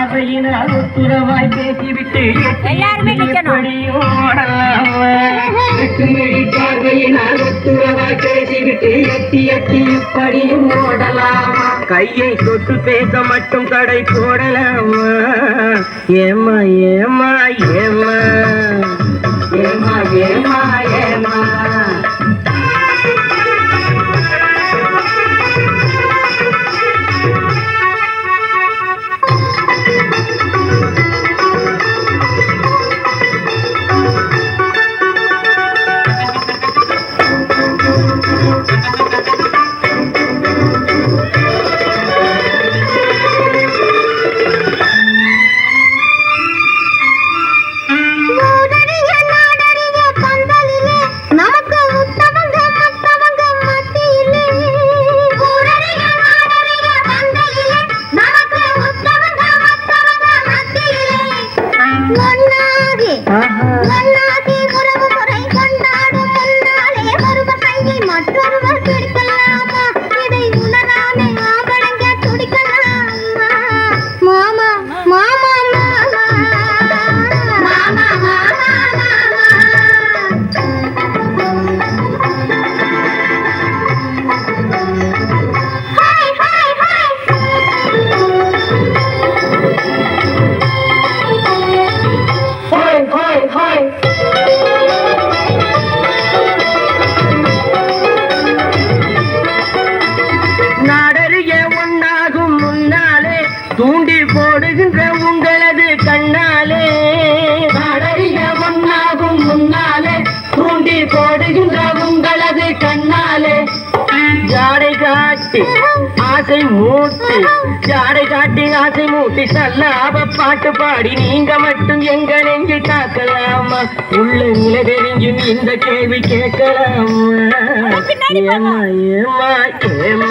பார்வையினால் ஒத்துறவாய் பேசிவிட்டு எல்லாருமே பார்வையினால் ஒத்துறவாய் பேசிவிட்டு எட்டி எட்டி இப்படியும் ஓடலாமா? கையை தொட்டு பேச மட்டும் கடை போடலாமா? ஏமா ஏமா ஏமா Aha. போடுகின்ற உங்களது கண்ணாலே. ஜாடை காட்டி ஆசை மூட்டி ஜாடை காட்டி ஆசை மூட்டி சல்லாப பாட்டு பாடி நீங்க மட்டும் எங்க நெஞ்சு காக்கலாமா? உள்ள நிலை தெரிஞ்சும் இந்த கேள்வி கேட்கலாமா? ஏமா ஏமா ஏமா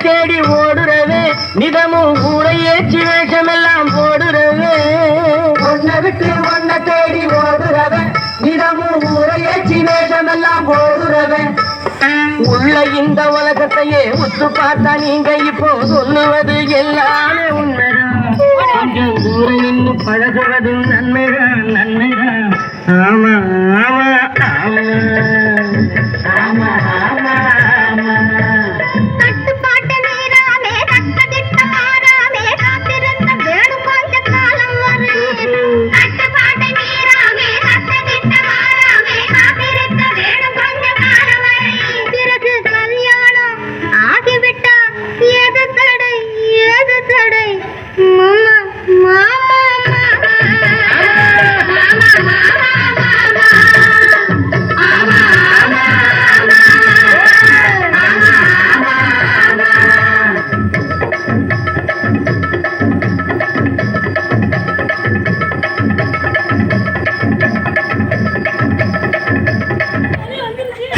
தேடி ஓடுறவே நிதமும் கூட ஏற்றி வேஷமெல்லாம் போடுறவே உன்னை விட்டு உன்னை தேடி ஓடுறவே நிதமும் கூட ஏற்றி வேஷமெல்லாம் போடுறவே உள்ள இந்த உலகத்தையே உத்து பார்த்தா நீங்க இப்போ சொல்லுவது எல்லாமே உண்மைதான். கொஞ்சம் தூரம் நின்று பழகுவதும் நன்மைதான் நன்மைதான். ஆமா. Amen.